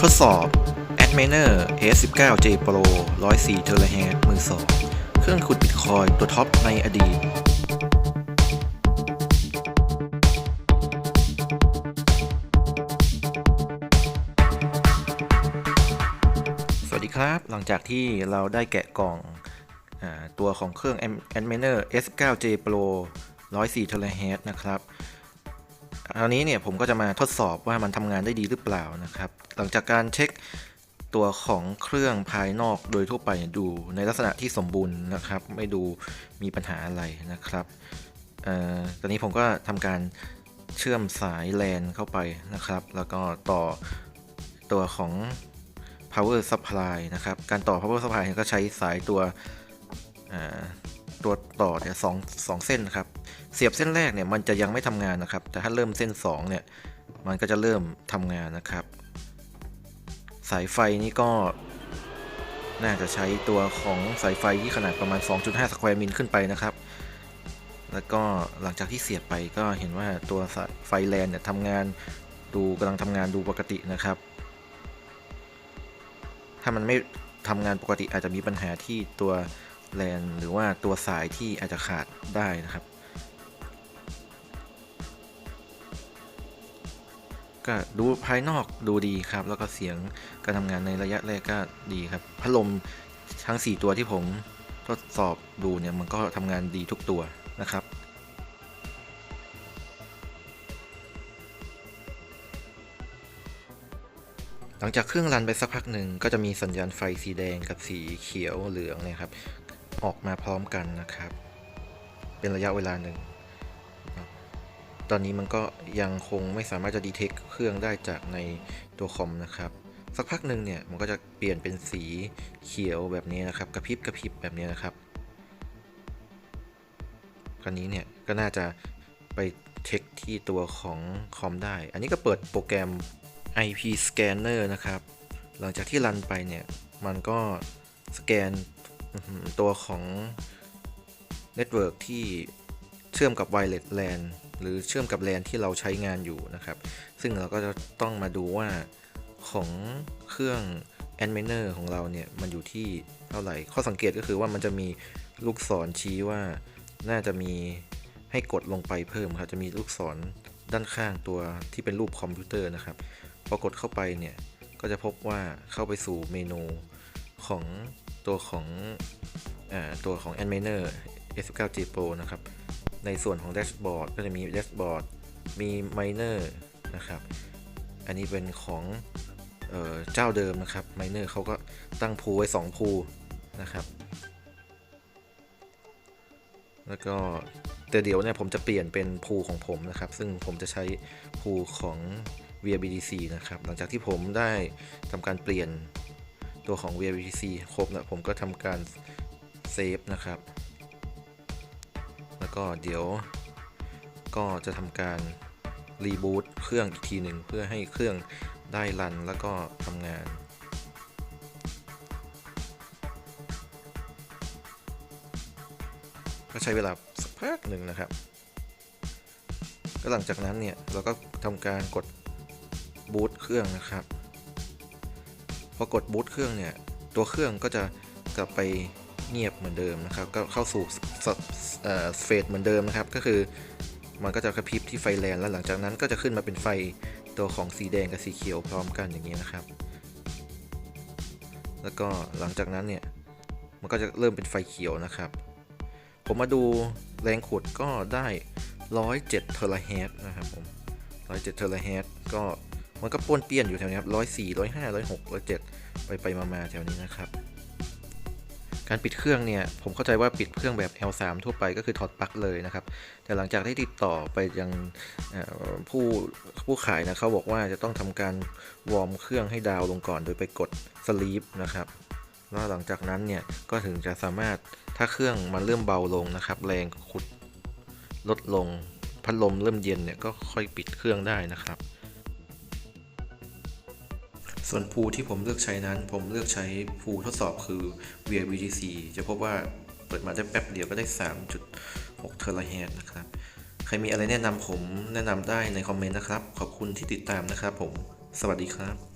ทดสอบ Adminer S19J Pro 104 THz มือสองเครื่องขุดบิตคอยตัวท็อปในอดีต สวัสดีครับ หลังจากที่เราได้แกะกล่องอตัวของเครื่อง Adminer S9J Pro 104 THz นะครับ อันนี้เนี่ยผมก็จะมาทดสอบว่ามันทำงานได้ดีหรือเปล่านะครับ หลังจากการเช็คตัวของเครื่องภายนอกโดยทั่วไปดูในลักษณะที่สมบูรณ์นะครับ ไม่ดูมีปัญหาอะไรนะครับออตอนนี้ผมก็ทำการเชื่อมสายแลนเข้าไปนะครับ แล้วก็ต่อตัวของ power supply นะครับ การต่อ power supply ก็ใช้สายตัว ตัวต่อเนี่ยสองสองเส้นนะครับ เสียบเส้นแรกเนี่ยมันจะยังไม่ทำงานนะครับ แต่ถ้าเริ่มเส้น2เนี่ยมันก็จะเริ่มทำงานนะครับ สายไฟนี่ก็น่าจะใช้ตัวของสายไฟที่ขนาดประมาณ 2.5 สแควร์มิลขึ้นไปนะครับ แล้วก็หลังจากที่เสียบไปก็เห็นว่าตัวไฟแลนเนี่ยทำงานดูกำลังทำงานดูปกตินะครับ ถ้ามันไม่ทำงานปกติอาจจะมีปัญหาที่ตัว แลนหรือว่าตัวสายที่อาจจะขาดได้นะครับ ก็ดูภายนอกดูดีครับ แล้วก็เสียงการทำงานในระยะแรกก็ดีครับ พัดลมทั้ง 4 ตัวที่ผมทดสอบดูเนี่ยมันก็ทำงานดีทุกตัวนะครับหลังจากเครื่องรันไปสักพักหนึ่งก็จะมีสัญญาณไฟสีแดงกับสีเขียวเหลืองเนี่ยครับ ออกมาพร้อมกันนะครับ เป็นระยะเวลาหนึ่ง ตอนนี้มันก็ยังคงไม่สามารถจะดีเทคเครื่องได้จากในตัวคอมนะครับ สักพักหนึ่งเนี่ยมันก็จะเปลี่ยนเป็นสีเขียวแบบนี้นะครับ กระพริบกระพริบแบบนี้นะครับคราวนี้เนี่ยก็น่าจะไปเช็คที่ตัวของคอมได้ อันนี้ก็เปิดโปรแกรม IP Scanner นะครับ หลังจากที่รันไปเนี่ย มันก็สแกน ตัวของเน็ตเวิร์กที่เชื่อมกับ Wireless LAN หรือเชื่อมกับ LAN ที่เราใช้งานอยู่นะครับ ซึ่งเราก็จะต้องมาดูว่าของเครื่อง a d m i n e r ของเราเนี่ย มันอยู่ที่เท่าไหร่ ข้อสังเกตก็คือว่ามันจะมีลูกศรชี้ว่าน่าจะมีให้กดลงไปเพิ่มครับ จะมีลูกศรด้านข้างตัวที่เป็นรูปคอมพิวเตอร์นะครับ พอกดเข้าไปเนี่ย ก็จะพบว่าเข้าไปสู่เมนูของ ตัวของอตัวของ a d m i n e r S9G Pro นะครับ ในส่วนของแดชบอร์ดก็จะมีแดชบอร์ดมี Miner นะครับ อันนี้เป็นของเออเจ้าเดิมนะครับ Miner เขาก็ตั้งพูไว้ 2 พูนะครับ แล้วก็แต่เดี๋ยวเนี่ยผมจะเปลี่ยนเป็นพูของผมนะครับ ซึ่งผมจะใช้พูของ VBDC นะครับ หลังจากที่ผมได้ทำการเปลี่ยน ตัวของ VBDC ครบแล้วผมก็ทำการเซฟนะครับ แล้วก็เดี๋ยวก็จะทำการรีบูตเครื่องอีกทีหนึ่งเพื่อให้เครื่องได้รันแล้วก็ทำงาน ก็ใช้เวลาสักพักหนึ่งนะครับ ก็หลังจากนั้นเนี่ย เราก็ทำการกดบูตเครื่องนะครับ พอกดบูตเครื่องเนี่ยตัวเครื่องก็จะกลับไปเงียบเหมือนเดิมนะครับ ก็เข้าสู่สเฟสเหมือนเดิมนะครับ ก็คือมันก็จะกระพริบที่ไฟแลนแล้วหลังจากนั้นก็จะขึ้นมาเป็นไฟตัวของสีแดงกับสีเขียวพร้อมกันอย่างนี้นะครับ แล้วก็หลังจากนั้นเนี่ยมันก็จะเริ่มเป็นไฟเขียวนะครับ ผมมาดูแรงขุดก็ได้ 107เทราเฮิรตนะครับผม 107เทราเฮิรตก็ มันก็ป้วนเปี้ยนอยู่แถวนี้ครับ104 105 106 107ไปไปมาๆแถวนี้นะครับ การปิดเครื่องเนี่ยผมเข้าใจว่าปิดเครื่องแบบ L3 ทั่วไปก็คือถอดปลั๊กเลยนะครับ แต่หลังจากที่ติดต่อไปยังผู้ผู้ขายนะเขาบอกว่าจะต้องทำการวอร์มเครื่องให้ดาวลงก่อนโดยไปกดสลีปนะครับแล้วหลังจากนั้นเนี่ยก็ถึงจะสามารถถ้าเครื่องมันเริ่มเบาลงนะครับ แรงขุดลดลงพัดลมเริ่มเย็นเนี่ยก็ค่อยปิดเครื่องได้นะครับ ส่วนพูที่ผมเลือกใช้นั้น ผมเลือกใช้พูทดสอบคือ VVDC จะพบว่าเปิดมาได้แป๊บเดียวก็ได้ 3.6 เทราเฮตซ์นะครับ ใครมีอะไรแนะนำผมแนะนำได้ในคอมเมนต์นะครับ ขอบคุณที่ติดตามนะครับผม สวัสดีครับ